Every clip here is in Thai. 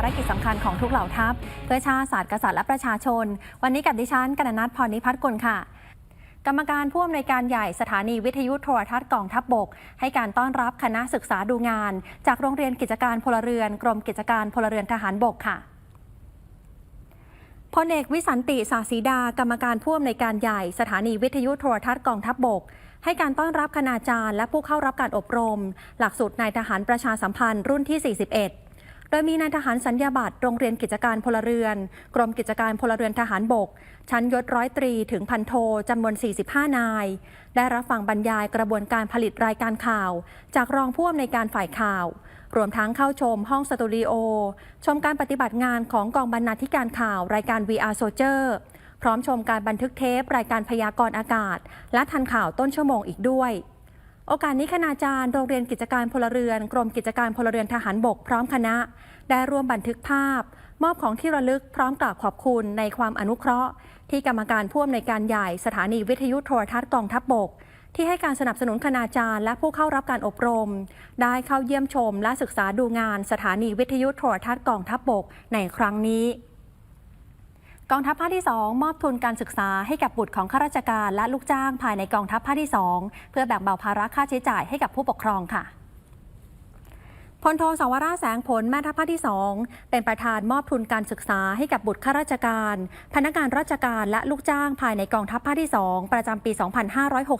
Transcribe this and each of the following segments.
ารกิจสำคัญของทุกเหล่าทัพ เพื่อชาติศาสตร์กษัตริย์และประชาชน วันนี้กับดิฉันกนนัทพรนิพัฒน์กุลค่ะ กรรมการผู้อำนวยการใหญ่สถานีวิทยุโทรทัศน์กองทัพบบก ให้การต้อนรับคณะศึกษาดูงาน จากโรงเรียนกิจการพลเรือน กรมกิจการพลเรือนทหารบกค่ะพลเอกวิสันติสาสีดากรรมการผู้อำนวยการใหญ่สถานีวิทยุโทรทัศน์กองทัพบบก ให้การต้อนรับคณาจารย์และผู้เข้ารับการอบรม หลักสูตรนายทหารประชาสัมพันธ์รุ่นที่ 41 โดยมีนายทหารสัญญาบัตรโรงเรียนกิจการพลเรือน กรมกิจการพลเรือนทหารบก ชั้นยศร้อยตรีถึงพันโทจำนวน 45 นาย ได้รับฟังบรรยายกระบวนการผลิตรายการข่าว จากรองผู้อำนวยการฝ่ายข่าว รวมทั้งเข้าชมห้องสตูดิโอ ชมการปฏิบัติงานของกองบรรณาธิการข่าวรายการ VR Soldier พร้อมชมการบันทึกเทปรายการพยากรณ์อากาศ และทันข่าวต้นชั่วโมงอีกด้วย โอกาสนี้คณาจารย์โรงเรียนกิจการพลเรือน กรมกิจการพลเรือนทหารบกพร้อมคณะ ได้ร่วมบันทึกภาพ มอบของที่ระลึกพร้อมกล่าวขอบคุณในความอนุเคราะห์ ที่กรรมการผู้อำนวยการใหญ่สถานีวิทยุโทรทัศน์กองทัพบบก ที่ให้การสนับสนุนคณาจารย์ และผู้เข้ารับการอบรม ได้เข้าเยี่ยมชม และศึกษาดูงานสถานีวิทยุโทรทัศน์กองทัพบบกในครั้งนี้ กองทัพภาคที่ 2 มอบทุนการศึกษาให้กับบุตรของข้าราชการและลูกจ้างภายในกองทัพภาคที่ 2 เพื่อแบ่งเบาภาระค่าใช้จ่ายให้กับผู้ปกครองค่ะพลโทสวราแสงผลแม่ทัพภาคที่ 2 เป็นประธานมอบทุนการศึกษาให้กับบุตรข้าราชการ พนักงานราชการและลูกจ้างภายในกองทัพภาคที่ 2 ประจำปี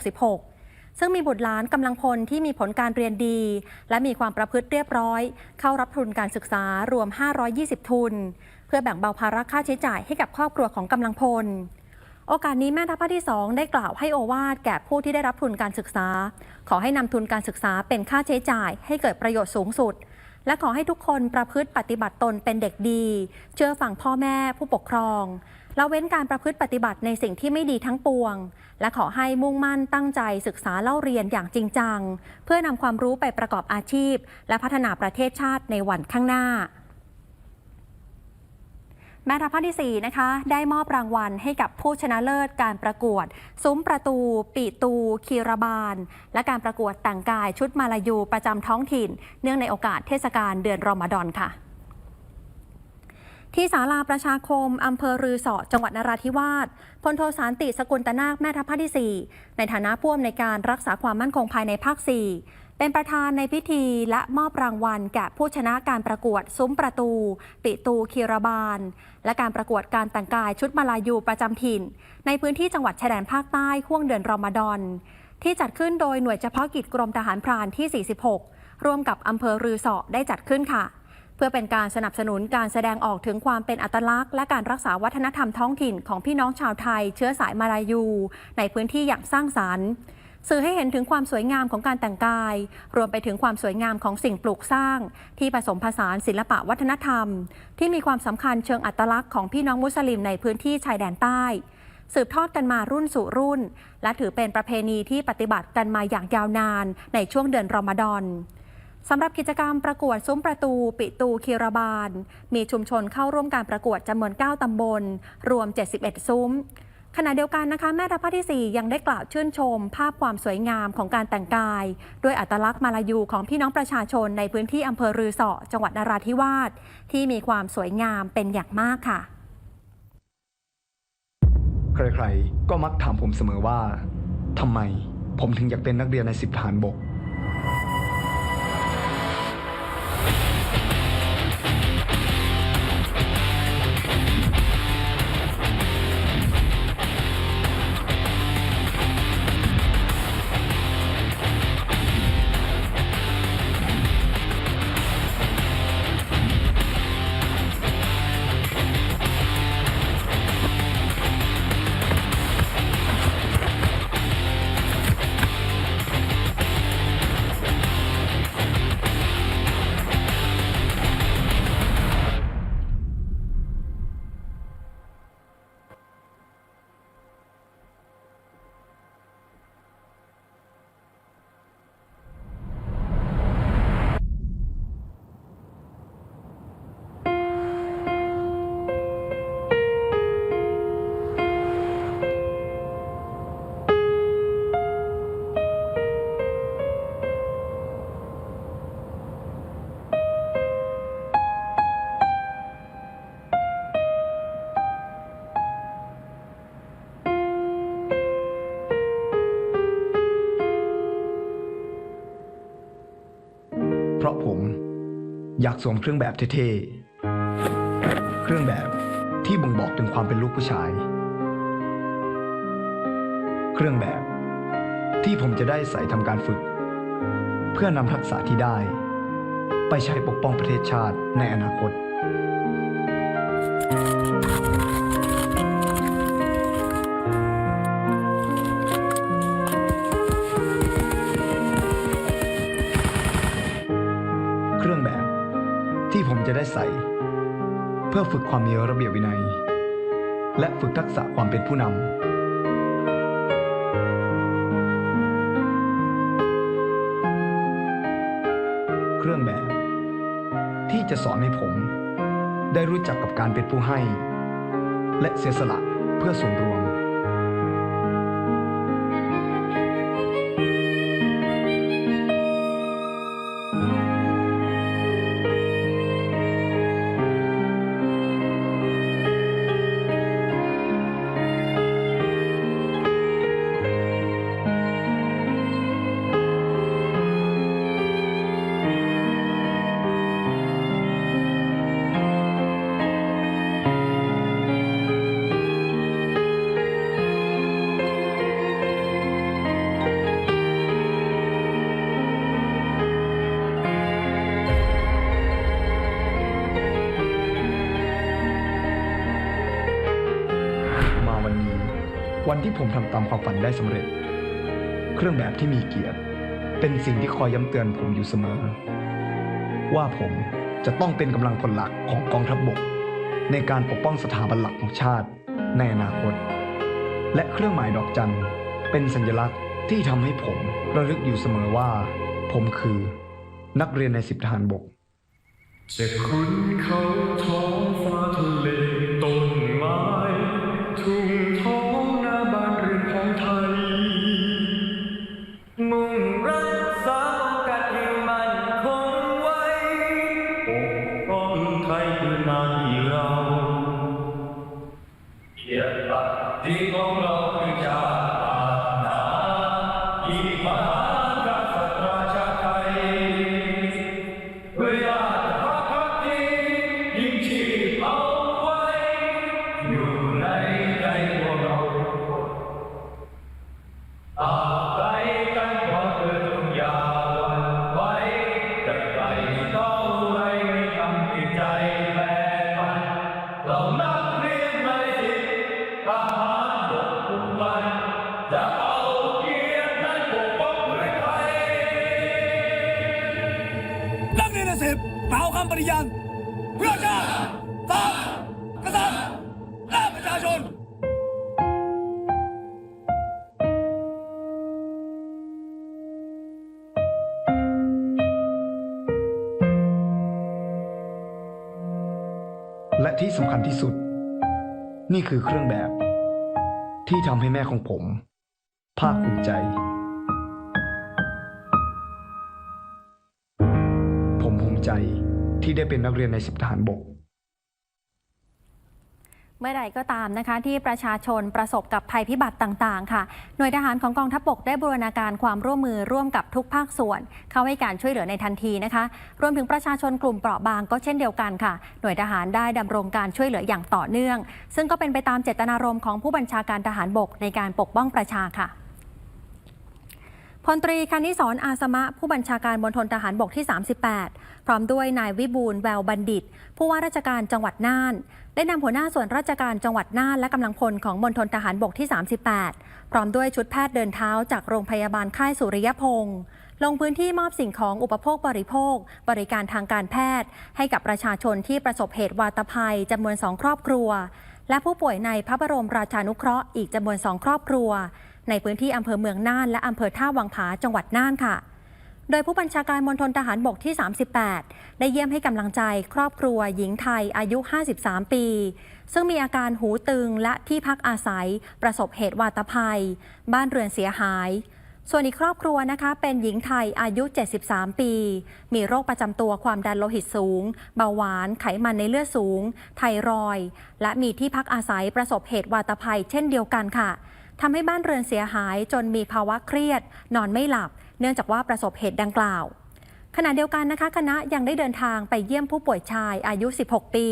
2566 ซึ่งมีบุตรหลานกำลังพลที่มีผลการเรียนดี และมีความประพฤติเรียบร้อย เข้ารับทุนการศึกษารวม 520 ทุน พื่อแบ่งเบาภาระค่าใช้จ่ายให้กับครอบครัวของกำลังพล โอกาสนี้แม่ทัพภาคที่ 2 ได้กล่าวให้โอวาทแก่ผู้ที่ได้รับทุนการศึกษา ขอให้นำทุนการศึกษาเป็นค่าใช้จ่าย ให้เกิดประโยชน์สูงสุด และขอให้ทุกคนประพฤติปฏิบัติตนเป็นเด็กดี เชื่อฟังพ่อแม่ผู้ปกครองละเว้นการประพฤติปฏิบัติในสิ่งที่ไม่ดีทั้งปวง และขอให้มุ่งมั่นตั้งใจศึกษาเล่าเรียนอย่างจริงจัง เพื่อนำความรู้ไปประกอบอาชีพ และพัฒนาประเทศชาติในวันข้างหน้า แม่ทัพภาคที่ 4 นะคะ ได้มอบรางวัลให้กับผู้ชนะเลิศการประกวด ซุ้มประตู ปีตูคีรบาล และการประกวดแต่งกายชุดมาลายูประจำท้องถิ่น เนื่องในโอกาสเทศกาลเดือนรอมฎอนค่ะ ที่ศาลาประชาคมอำเภอรือสอจังหวัดนราธิวาสพลโทสารติสกุลตนาคแม่ทัพภาคที่ 4 ในฐานะผู้อำนวยการรักษาความมั่นคงภายในภาค 4 เป็นประธานในพิธีและมอบรางวัลแก่ผู้ชนะการประกวดซุ้มประตู ปิตูคีรบาล และการประกวดการแต่งกายชุดมาลายูประจำถิ่น ในพื้นที่จังหวัดชายแดนภาคใต้ห่วงเดือนรอมฎอน ที่จัดขึ้นโดยหน่วยเฉพาะกิจกรมทหารพรานที่ 46 ร่วมกับอำเภอรือสอได้จัดขึ้นค่ะ เพื่อเป็นการสนับสนุนการแสดงออกถึงความเป็นอัตลักษณ์ และการรักษาวัฒนธรรมท้องถิ่นของพี่น้องชาวไทย เชื้อสายมาลายู ในพื้นที่อย่างสร้างสรรค์ สื่อให้เห็นถึงความสวยงามของการแต่งกาย รวมไปถึงความสวยงามของสิ่งปลูกสร้าง ที่ผสมผสานศิลปะวัฒนธรรม ที่มีความสำคัญเชิงอัตลักษณ์ของพี่น้องมุสลิมในพื้นที่ชายแดนใต้ สืบทอดกันมารุ่นสู่รุ่น และถือเป็นประเพณีที่ปฏิบัติกันมาอย่างยาวนานในช่วงเดือนรอมฎอนสำหรับกิจกรรมประกวดซุ้มประตู ปิตูคีรบาล มีชุมชนเข้าร่วมการประกวดจำนวน 9 ตำบล รวม 71 ซุ้ม ขณะเดียวกันนะคะแม่ทัพภาคที่ 4 ยังได้กล่าวชื่นชม ภาพความสวยงามของการแต่งกาย ด้วยอัตลักษณ์มาลายูของพี่น้องประชาชนในพื้นที่อำเภอรือสอจังหวัดนราธิวาสที่มีความสวยงามเป็นอย่างมากค่ะ ใครๆ ก็มักถามผมเสมอว่าทำไมผมถึงอยากเป็นนักเรียนในสิบทหารบก อยากสวมเครื่องแบบเท่ๆ เครื่องแบบที่บ่งบอกถึงความเป็นลูกผู้ชาย เครื่องแบบที่ผมจะได้ใส่ทำการฝึก เพื่อนำทักษะที่ได้ ไปใช้ปกป้องประเทศชาติในอนาคต เครื่องแบบ ที่ผมจะได้ใส่ เพื่อฝึกความมีระเบียบวินัย และฝึกทักษะความเป็นผู้นำเครื่องแบบ ที่จะสอนให้ผม ได้รู้จักกับการเป็นผู้ให้ และเสียสละเพื่อส่วนรวม ที่ผมทำตามความฝันได้สำเร็จ เครื่องแบบที่มีเกียรติ เป็นสิ่งที่คอยย้ำเตือนผมอยู่เสมอ ว่าผมจะต้องเป็นกำลังพลหลักของกองทัพบบก ในการปกป้องสถาบันหลักของชาติในอนาคต และเครื่องหมายดอกจันเป็นสัญลักษณ์ที่ทำให้ผมระลึกอยู่เสมอว่า ผมคือนักเรียนในสิบทหารบก จะคุ้นเขาท้องฟ้าทะเล อี ชนและที่สำคัญที่สุด นี่คือเครื่องแบบ ที่ทำให้แม่ของผม ภาคภูมิใจ ผมภูมิใจที่ได้เป็นนักเรียนในสิบทหารบก เมื่อใดก็ตามนะคะที่ประชาชนประสบกับภัยพิบัติต่างๆ ค่ะ หน่วยทหารของกองทัพบกได้บูรณาการความร่วมมือร่วมกับทุกภาคส่วน เข้าให้การช่วยเหลือในทันทีนะคะ รวมถึงประชาชนกลุ่มเปราะบางก็เช่นเดียวกันค่ะ หน่วยทหารได้ดำรงการช่วยเหลืออย่างต่อเนื่อง ซึ่งก็เป็นไปตามเจตนารมณ์ของผู้บัญชาการทหารบกในการปกป้องประชาค่ะ พลตรีคณิสรอาสมะ ผู้บัญชาการมณฑลทหารบกที่ 38 พร้อมด้วยนายวิบูลแววบัณฑิต ผู้ว่าราชการจังหวัดน่าน ได้นำหัวหน้าส่วนราชการจังหวัดน่านและกำลังพลของมณฑลทหารบกที่ 38 พร้อมด้วยชุดแพทย์เดินเท้าจากโรงพยาบาลค่ายสุริยพงศ์ลงพื้นที่มอบสิ่งของอุปโภคบริโภค บริการทางการแพทย์ ให้กับประชาชนที่ประสบเหตุวาตภัยจำนวนสองครอบครัว และผู้ป่วยในพระบรมราชานุเคราะห์อีกจำนวนสองครอบครัว ในพื้นที่อำเภอเมืองน่าน และอำเภอท่าวังผาจังหวัดน่านค่ะ โดยผู้บัญชาการมณฑลทหารบกที่ 38 ได้เยี่ยมให้กำลังใจครอบครัวหญิงไทยอายุ 53 ปี ซึ่งมีอาการหูตึงและที่พักอาศัย ประสบเหตุวาตภัย บ้านเรือนเสียหายส่วนอีกครอบครัวนะคะเป็นหญิงไทยอายุ 73 ปี มีโรคประจำตัวความดันโลหิตสูง เบาหวาน ไขมันในเลือดสูง ไทรอย และมีที่พักอาศัยประสบเหตุวาตภัยเช่นเดียวกันค่ะ ทำให้บ้านเรือนเสียหายจนมีภาวะเครียด นอนไม่หลับ เนื่องจากว่าประสบเหตุดังกล่าว ขณะเดียวกันนะคะ คณะยังได้เดินทางไปเยี่ยมผู้ป่วยชายอายุ 16 ปี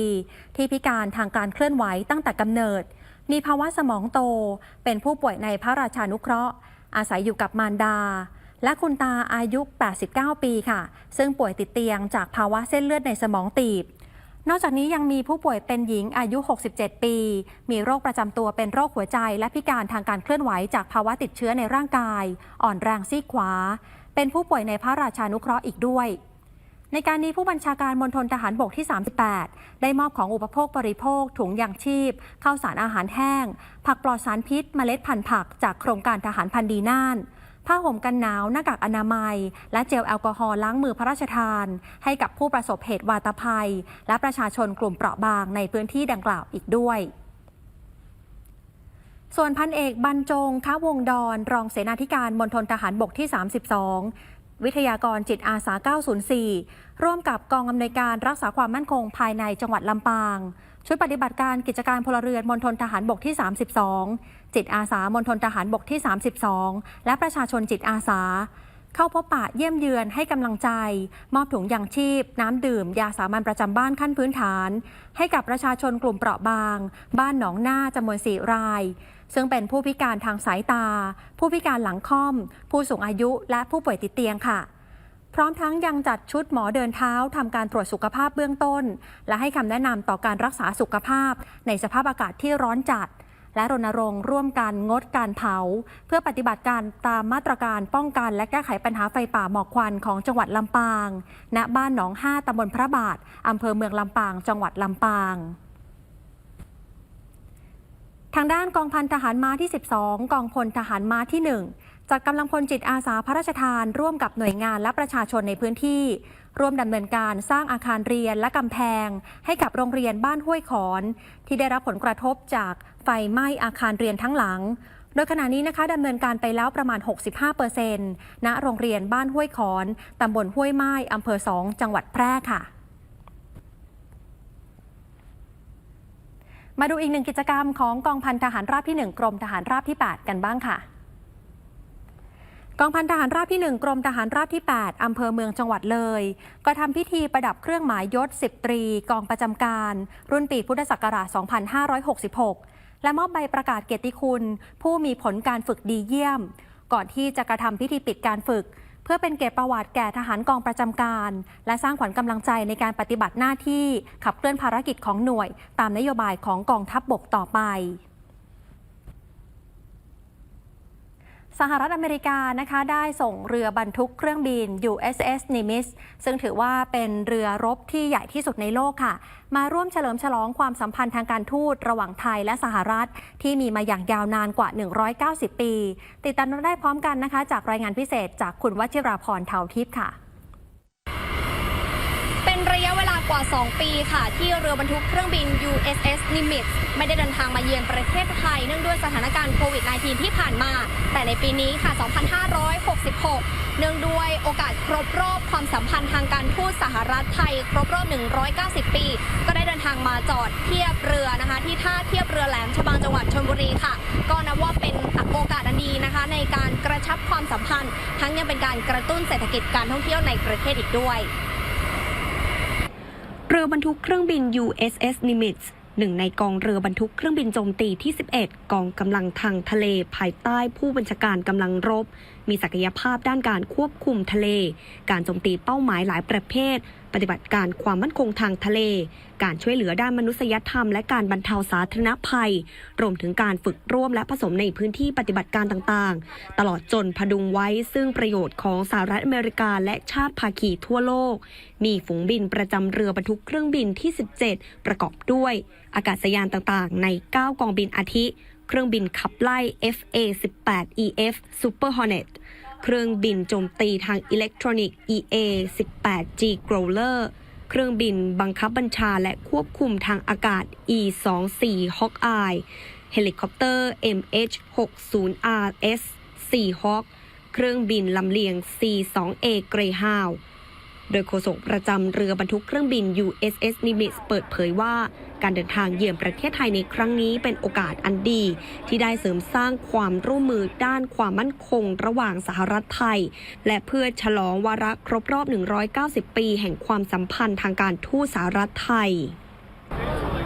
ที่พิการทางการเคลื่อนไหวตั้งแต่กำเนิด มีภาวะสมองโต เป็นผู้ป่วยในพระราชานุเคราะห์ อาศัยอยู่กับมารดา และคุณตาอายุ 89 ปีค่ะ ซึ่งป่วยติดเตียงจากภาวะเส้นเลือดในสมองตีบ นอกจากนี้ยังมีผู้ป่วยเป็นหญิงอายุ 67 ปี มีโรคประจำตัวเป็นโรคหัวใจ และพิการทางการเคลื่อนไหวจากภาวะติดเชื้อในร่างกาย อ่อนแรงซีกขวา เป็นผู้ป่วยในพระราชานุเคราะห์อีกด้วย ในการนี้ผู้บัญชาการมณฑลทหารบกที่ 38 ได้มอบของอุปโภคบริโภค ถุงยางชีพข้าวสารอาหารแห้ง ผักปลอดสารพิษ เมล็ดพันธุ์ผักจากโครงการทหารพันดีน่าน ผ้าห่มกันหนาว หน้ากากอนามัย และเจลแอลกอฮอล์ล้างมือพระราชทาน ให้กับผู้ประสบเหตุวาตภัย และประชาชนกลุ่มเปราะบางในพื้นที่ดังกล่าวอีกด้วยส่วนพันเอกบรรจงค้าวงดอนรองเสนาธิการมณฑลทหารบกที่ 32 วิทยากรจิตอาสา 904 ร่วมกับกองอำนวยการรักษาความมั่นคงภายในจังหวัดลำปาง ชุดปฏิบัติการกิจการพลเรือนมณฑลทหารบกที่ 32 จิตอาสามณฑลทหารบกที่ 32 และประชาชนจิตอาสา เข้าพบปะเยี่ยมเยือนให้กำลังใจ มอบถุงยางชีพ น้ำดื่ม ยาสามัญประจำบ้านขั้นพื้นฐาน ให้กับประชาชนกลุ่มเปราะบาง บ้านหนองหน้าจำนวนสี่ราย ซึ่งเป็นผู้พิการทางสายตา ผู้พิการหลังค่อม ผู้สูงอายุและผู้ป่วยติดเตียงค่ะ พร้อมทั้งยังจัดชุดหมอเดินเท้าทำการตรวจสุขภาพเบื้องต้น และให้คำแนะนำต่อการรักษาสุขภาพ ในสภาพอากาศที่ร้อนจัด และรณรงค์ร่วมกันงดการเผา เพื่อปฏิบัติการตามมาตรการป้องกันและแก้ไขปัญหาไฟป่าหมอกควันของจังหวัดลำปาง ณ บ้านหนองห้าตำบลพระบาทอำเภอเมืองลำปาง จังหวัดลำปางทางด้านกองพันทหารม้าที่ 12 กองพลทหารม้าที่ 1 จัดกำลังพลจิตอาสาพระราชทาน ร่วมกับหน่วยงานและประชาชนในพื้นที่ ร่วมดำเนินการสร้างอาคารเรียนและกำแพง ให้กับโรงเรียนบ้านห้วยขอน ที่ได้รับผลกระทบจากไฟไหม้อาคารเรียนทั้งหลัง โดยขณะนี้นะคะดำเนินการไปแล้วประมาณ 65%ณโรงเรียนบ้านห้วยขอนตำบลห้วยไม้อำเภอสองจังหวัดแพร่ค่ะมาดูอีกหนึ่งกิจกรรมของกองพันทหารราบที่ 1 กรมทหารราบที่ 8 กันบ้างค่ะ กองพันทหารราบที่ 1 กรมทหารราบที่ 8 อำเภอเมืองจังหวัดเลย ก็ทำพิธีประดับเครื่องหมายยศ 10 ตรี กองประจำการ รุ่นปีพุทธศักราช 2566 และมอบใบประกาศเกียรติคุณ ผู้มีผลการฝึกดีเยี่ยม ก่อนที่จะกระทำพิธีปิดการฝึก เพื่อเป็นเกียรติประวัติแก่ทหารกองประจำการ และสร้างขวัญกำลังใจในการปฏิบัติหน้าที่ขับเคลื่อนภารกิจของหน่วย ตามนโยบายของกองทัพบบกต่อไป สหรัฐอเมริกานะคะได้ส่งเรือบรรทุกเครื่องบิน USS Nimitz ซึ่งถือว่าเป็นเรือรบที่ใหญ่ที่สุดในโลกค่ะ มาร่วมเฉลิมฉลองความสัมพันธ์ทางการทูตระหว่างไทยและสหรัฐ ที่มีมาอย่างยาวนานกว่า 190 ปี ติดตามได้พร้อมกันนะคะ จากรายงานพิเศษจากคุณวชิราพรเทาทิพย์ค่ะเป็นระยะเวลากว่า 2 ปีค่ะ ที่เรือบรรทุกเครื่องบิน USS Nimitz ไม่ได้เดินทางมาเยือนประเทศไทย เนื่องด้วยสถานการณ์โควิด -19 ที่ผ่านมา ในปีนี้ค่ะ 2566 เนื่องด้วยโอกาสครบรอบความสัมพันธ์ทางการทูตสหรัฐไทย ครบรอบ 190 ปี ก็ได้เดินทางมาจอดเทียบเรือนะคะ ที่ท่าเทียบเรือแหลมฉบังจังหวัดชลบุรีค่ะ ก็นับว่าเป็นโอกาสอันดีนะคะ ในการกระชับความสัมพันธ์ ทั้งยังเป็นการกระตุ้นเศรษฐกิจการท่องเที่ยวในประเทศอีกด้วยเรือบรรทุกเครื่องบิน USS Nimitz หนึ่งในกองเรือบรรทุกเครื่องบินโจมตีที่ 11 กองกำลังทางทะเลภายใต้ผู้บัญชาการกำลังรบ มีศักยภาพด้านการควบคุมทะเล การโจมตีเป้าหมายหลายประเภท ปฏิบัติการความมั่นคงทางทะเล การช่วยเหลือด้านมนุษยธรรม และการบรรเทาสาธารณภัย รวมถึงการฝึกร่วมและผสมในพื้นที่ปฏิบัติการต่างๆ ตลอดจนพดุงไว้ซึ่งประโยชน์ของสหรัฐอเมริกาและชาติภาคีทั่วโลก มีฝูงบินประจำเรือบรรทุกเครื่องบินที่ 17 ประกอบด้วย อากาศยานต่างๆ ใน 9 กองบินอาทิ เครื่องบินขับไล่ FA-18EF Super Hornet เครื่องบินโจมตีทางอิเล็กทรอนิกส์ EA-18G Growler เครื่องบินบังคับบัญชาและควบคุมทางอากาศ E-24 Hawkeye เฮลิคอปเตอร์ MH-60RS 4 Hawk เครื่องบินลำเลียง C-2A Greyhound โดยโฆษกประจำเรือบรรทุกเครื่องบิน USS Nimitz เปิดเผยว่า การเดินทางเยือนประเทศไทยในครั้งนี้เป็นโอกาสอันดี ที่ได้เสริมสร้างความร่วมมือด้านความมั่นคงระหว่างสหรัฐไทย และเพื่อฉลองวาระครบรอบ 190 ปี แห่งความสัมพันธ์ทางการทูตสหรัฐไทย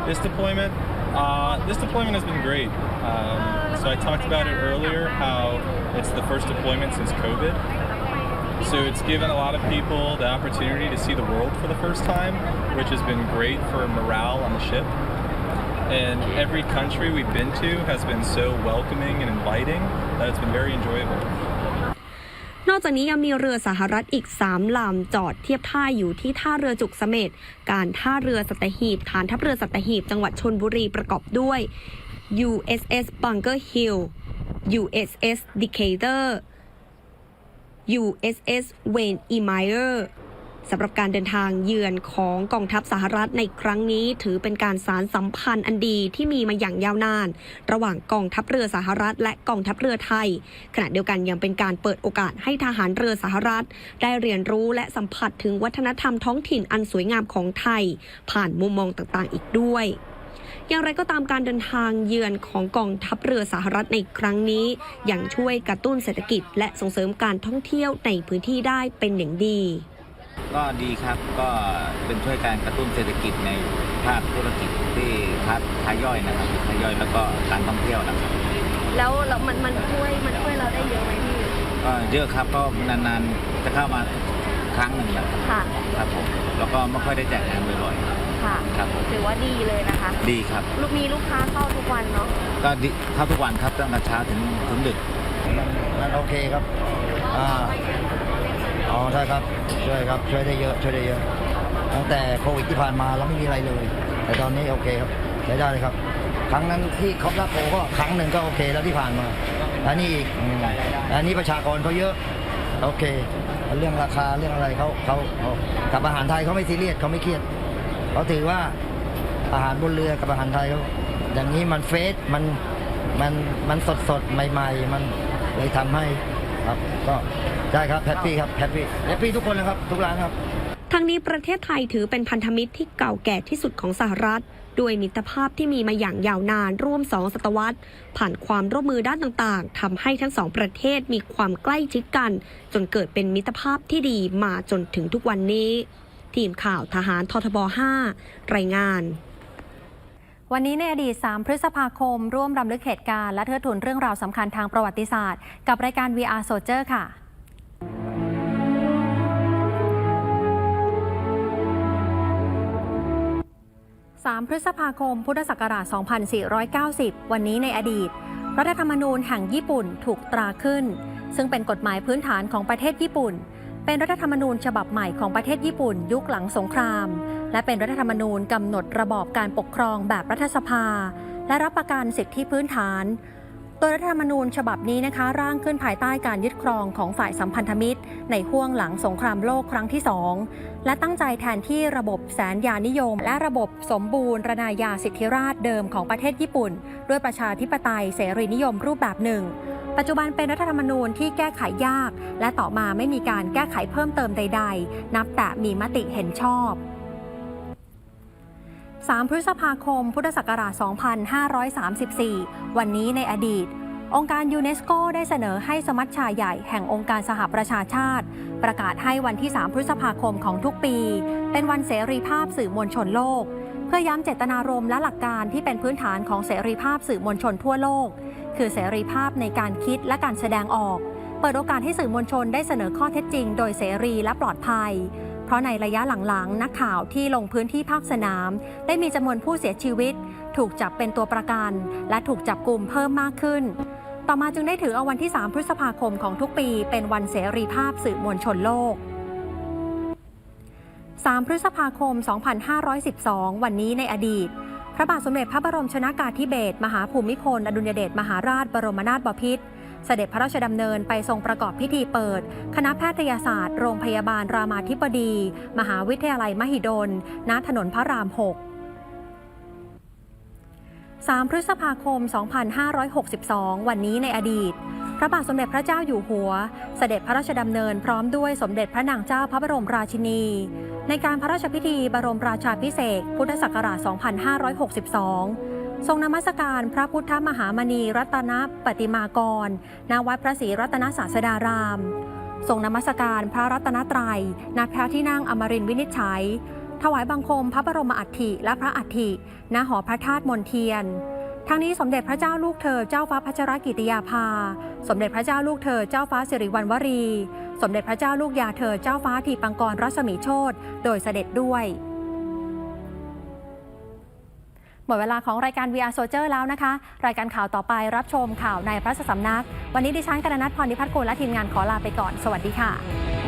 This deployment, uh, this deployment has been great. Um, so I talked about it earlier, how it's the first deployment since COVID. So it's given a lot of people the opportunity to see the world for the first time, which has been great for morale on the ship. And every country we've been to has been so welcoming and inviting that it's been very enjoyable. นอกจากนี้ยังมีเรือสหรัฐอีก 3 ลำจอดเทียบท่าอยู่ที่ท่าเรือจุกเสม็ดการท่าเรือสัตหีบ ฐานทัพเรือสัตหีบ จังหวัดชนบุรีประกอบด้วย USS Bunker Hill USS Decatur USS Wayne E. Meyer สำหรับการเดินทางเยือนของกองทัพสหรัฐในครั้งนี้ ถือเป็นการสารสัมพันธ์อันดีที่มีมาอย่างยาวนาน ระหว่างกองทัพเรือสหรัฐ และกองทัพเรือไทย ขณะเดียวกันยังเป็นการเปิดโอกาสให้ทหารเรือสหรัฐ ได้เรียนรู้และสัมผัสถึงวัฒนธรรมท้องถิ่นอันสวยงามของไทย ผ่านมุมมองต่างๆ อีกด้วย อย่างไรก็ตามการเดินทางเยือนของกองทัพเรือสหรัฐในครั้งนี้ยังช่วยกระตุ้นเศรษฐกิจ และส่งเสริมการท่องเที่ยวในพื้นที่ได้เป็นอย่างดี ก็ดีครับก็เป็นช่วยการกระตุ้นเศรษฐกิจในภาคธุรกิจที่ค้าค้าย่อยนะครับค้าย่อยแล้วก็การท่องเที่ยวนะครับแล้วแล้วมันมันช่วยมันช่วยเราได้เยอะไหมพี่ก็เยอะครับก็นานๆจะเข้ามาครั้งหนึ่งนะครับค่ะ ครับผมแล้วก็ไม่ค่อยได้แจกงานบ่อย ค่ะๆครับผมถือว่าดีเลยนะคะ ดีครับลูกมีลูกค้าเข้าทุกวันเนาะก็ดีเข้าทุกวันครับตั้งแต่เช้าถึงถึงดึกมันมันโอเคครับอ่าอ๋อใช่ครับช่วยครับช่วยได้เยอะช่วยได้เยอะ ตั้งแต่โควิดที่ผ่านมาเราไม่มีอะไรเลย แต่ตอนนี้โอเคครับใช้ได้เลยครับ ครั้งนั้นที่ครอบรับโอก็ครั้งหนึ่งก็โอเคแล้วที่ผ่านมาอันนี้อีกอืมอันนี้ประชากรเขาเยอะ โอเค เรื่องราคาเรื่องอะไรเขาเขาเขากับอาหารไทยเขาไม่ซีเรียสเขาไม่เครียด เขาถือว่าอาหารบนเรือกับอาหารไทยเขาอย่างนี้มันเฟสมันมันมันสดสดใหม่ ๆ มันเลยทำให้ครับก็ได้ครับแฮปปี้ครับแฮปปี้แฮปปี้ทุกคนนะครับ ทุกร้านครับทั้งนี้ประเทศไทยถือเป็นพันธมิตรที่เก่าแก่ที่สุดของสหรัฐ ด้วยมิตรภาพที่มีมาอย่างยาวนานร่วมสองศตวรรษ ผ่านความร่วมมือด้านต่างๆทำให้ทั้งสองประเทศมีความใกล้ชิดกัน จนเกิดเป็นมิตรภาพที่ดีมาจนถึงทุกวันนี้ ทีมข่าวทหารททบ 5 รายงานวันนี้ในอดีต 3 พฤษภาคม ร่วมรำลึกเหตุการณ์และเทิดทูนเรื่องราวสำคัญทางประวัติศาสตร์ กับรายการ VR Soldier ค่ะ 3 พฤษภาคม พุทธศักราช 2490 วันนี้ในอดีต รัฐธรรมนูญแห่งญี่ปุ่นถูกตราขึ้น ซึ่งเป็นกฎหมายพื้นฐานของประเทศญี่ปุ่น เป็นรัฐธรรมนูญฉบับใหม่ของประเทศญี่ปุ่น ยุคหลังสงคราม และเป็นรัฐธรรมนูญกำหนดระบอบการปกครองแบบรัฐสภา และรับประกันสิทธิพื้นฐานตัวรัฐธรรมนูญฉบับนี้นะคะ ร่างขึ้นภายใต้การยึดครองของฝ่ายสัมพันธมิตร ในห่วงหลังสงครามโลกครั้งที่สองและตั้งใจแทนที่ระบบแสนยานิยม และระบบสมบูรณาญาสิทธิราชเดิมของประเทศญี่ปุ่น ด้วยประชาธิปไตยเสรีนิยมรูปแบบหนึ่ง ปัจจุบันเป็นรัฐธรรมนูญที่แก้ไขยาก และต่อมาไม่มีการแก้ไขเพิ่มเติมใด ๆ นับแต่มีมติเห็นชอบ 3 พฤษภาคม พุทธศักราช 2534 วันนี้ในอดีต องค์การยูเนสโกได้เสนอให้สมัชชาใหญ่แห่งองค์การสหประชาชาติ ประกาศให้วันที่ 3 พฤษภาคมของทุกปี เป็นวันเสรีภาพสื่อมวลชนโลก พื่อย้ำเจตนารมณ์และหลักการที่เป็นพื้นฐานของเสรีภาพสื่อมวลชนทั่วโลก คือเสรีภาพในการคิดและการแสดงออก เปิดโอกาสให้สื่อมวลชนได้เสนอข้อเท็จจริง โดยเสรีและปลอดภัย เพราะในระยะหลังๆ นักข่าวที่ลงพื้นที่ภาคสนาม ได้มีจำนวนผู้เสียชีวิต ถูกจับเป็นตัวประกัน และถูกจับกลุ่มเพิ่มมากขึ้น ต่อมาจึงได้ถือเอาวันที่ 3 พฤษภาคมของทุกปี เป็นวันเสรีภาพสื่อมวลชนโลก 3 พฤษภาคม 2512 วันนี้ในอดีต พระบาทสมเด็จพระบรมชนากาธิเบศรมหาภูมิพล อดุลยเดชมหาราชบรมนาถบพิตรเสด็จพระราชดำเนินไปทรงประกอบพิธีเปิด คณะแพทยศาสตร์ โรงพยาบาลรามาธิบดี มหาวิทยาลัยมหิดล ณ ถนนพระราม 6 3 พฤษภาคม 2562 วันนี้ในอดีต ระบาทสมเด็จพระเจ้าอยู่หัว เสด็จพระราชดำเนินพร้อมด้วยสมเด็จพระนางเจ้าพระบรมราชินี ในการพระราชพิธีบรมราชาพิเศษพุทธศักราช 2562 ทรงนมัสการพระพุทธมหามณีรัตนปฏิมากรณวัดพระศรีรัตนศาสดาราม ทรงนมัสการพระรัตนตรัยณพระที่นั่งอมรินวินิจฉัย ถวายบังคมพระบรมอัฐิและพระอัฐิณหอพระธาตุมนเทียน ทั้งนี้สมเด็จพระเจ้าลูกเธอเจ้าฟ้าพัชรกิติยาภา สมเด็จพระเจ้าลูกเธอเจ้าฟ้าสิริวัณวรี สมเด็จพระเจ้าลูกยาเธอเจ้าฟ้าทีปังกรรัศมีโชตโดยเสด็จด้วยหมดเวลาของรายการ VR Soldier แล้วนะคะ รายการข่าวต่อไปรับชมข่าวในพระสำนัก วันนี้ดิฉันกนนัทพรนิพัฒน์กุลและทีมงานขอลาไปก่อน สวัสดีค่ะ